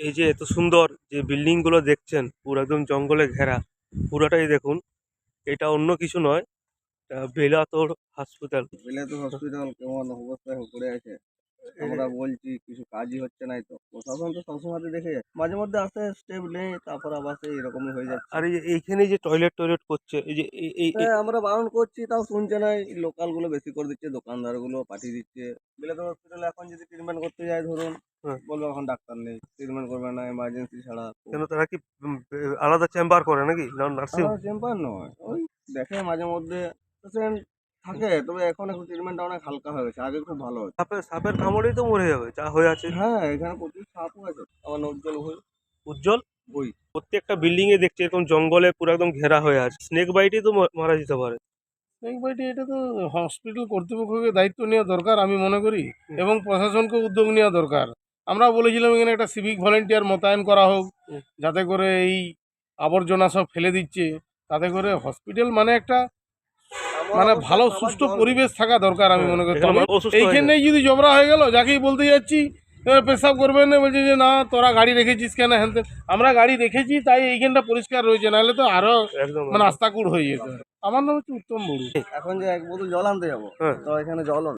এই যে এত সুন্দর যে বিল্ডিংগুলো দেখছেন পুরো একদম জঙ্গলে ঘেরা। পুরোটাই দেখুন। এটা অন্য কিছু নয় বেলাতোর হসপিটাল বিলাতি হসপিটাল কেমন অবস্থায় পড়ে আছে? আমরা বলছি কিছু কাজই হচ্ছে নাই তো। প্রশাসন তো সবসময় দেখে মাঝে মধ্যে আসে স্টেপ নেই তারপর আবার সেই এরকমই হয়ে যাচ্ছে। আর এই যে এইখানে যে টয়লেট টয়লেট করছে এই যে এই- এই এই- হ্যাঁ, আমরা বারণ করছি তাও শুনছে না। লোকালগুলো বেশি করে দিচ্ছে দোকানদারগুলো পাঠিয়ে দিচ্ছে। বিলাতি হসপিটালে এখন যদি ট্রিটমেন্ট করতে যায় ধরুন। বলব এখন ডাক্তার নেই ট্রিটমেন্ট করবে না এমার্জেন্সি ছাড়া। কেন তারা কি আলাদা চেম্বার করে নাকি? নার্সিং চেম্বার নয় ওই দেখে মাঝে মধ্যে পেশেন্ট থাকে তবে এখন একটু ট্রিটমেন্টটা অনেক হালকা হয়ে গেছে আগে খুব ভালো হতো। সাপের সাপের কামড়েই তো মরে যাবে যা হয়ে আছে। হ্যাঁ এখানে প্রচুর সাপও আছে আমার উজ্জ্বল হই উজ্জ্বল? বই প্রত্যেকটা বিল্ডিং এ দেখছি এরকম জঙ্গলে পুরো একদম ঘেরা হয়ে আছে। স্নেক বাইটই তো মারা যেতে পারে। স্নেক বাইটে এটা তো হসপিটাল কর্তৃপক্ষকে দায়িত্ব নেওয়া দরকার আমি মনে করি এবং প্রশাসনকে উদ্যোগ নেওয়া দরকার। আমরা বলেছিলাম এখানে একটা সিভিক ভলেন্টিয়ার মোতায়েন করা হোক যাতে করে এই আবর্জনা সব ফেলে দিচ্ছে তাতে করে হসপিটাল মানে একটা মানে ভালো সুস্থ পরিবেশ থাকা দরকার আমি মনে করি। হয়ে। এইখানেই যদি জবরা হয়ে গেল যাকেই বলতে যাচ্ছি পেশাব করবেন না বলছে যে না তোরা গাড়ি রেখেছিস কেন? হ্যান। আমরা গাড়ি রেখেছি তাই এইখানটা পরিষ্কার রয়েছে নাহলে তো আরও মানে আস্তাকুড় হয়ে যেত। আমার নাম হচ্ছে উত্তম বড়ু। এখন যে এক বোতল জল আনতে যাব হ্যাঁ। তো এখানে জলও